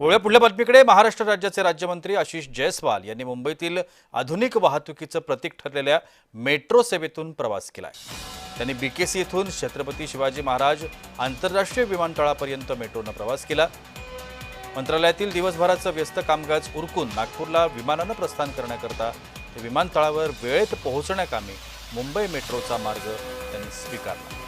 वळूया पुढल्या बातमीकडे. महाराष्ट्र राज्याचे राज्यमंत्री आशिष जयस्वाल यांनी मुंबईतील आधुनिक वाहतुकीचं प्रतीक ठरलेल्या मेट्रो सेवेतून प्रवास केला त्यांनी बीकेसी येथून छत्रपती शिवाजी महाराज आंतरराष्ट्रीय विमानतळापर्यंत मेट्रोनं प्रवास केला. मंत्रालयातील दिवसभराचं व्यस्त कामकाज उरकून नागपूरला विमानानं प्रस्थान करण्याकरता ते विमानतळावर वेळेत पोहोचण्याकामी मुंबई मेट्रोचा मार्ग त्यांनी स्वीकारला.